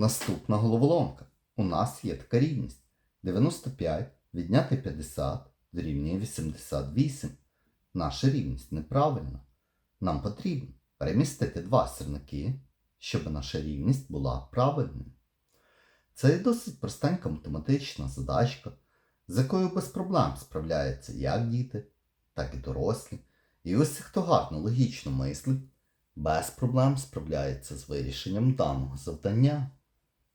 Наступна головоломка. У нас є така рівність. 95 відняти 50 дорівнює 88. Наша рівність неправильна. Нам потрібно перемістити два сірники, щоб наша рівність була правильною. Це досить простенька математична задачка, з якою без проблем справляються як діти, так і дорослі. І ось хто гарно логічно мислить, без проблем справляється з вирішенням даного завдання.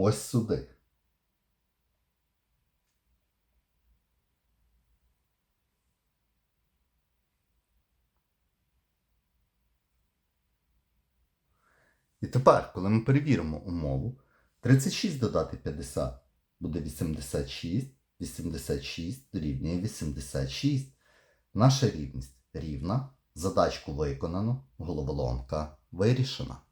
Ось сюди. І тепер, коли ми перевіримо умову, 36 додати 50 буде 86, 86 дорівнює 86. Наша рівність рівна, задачку виконано, головоломка вирішена.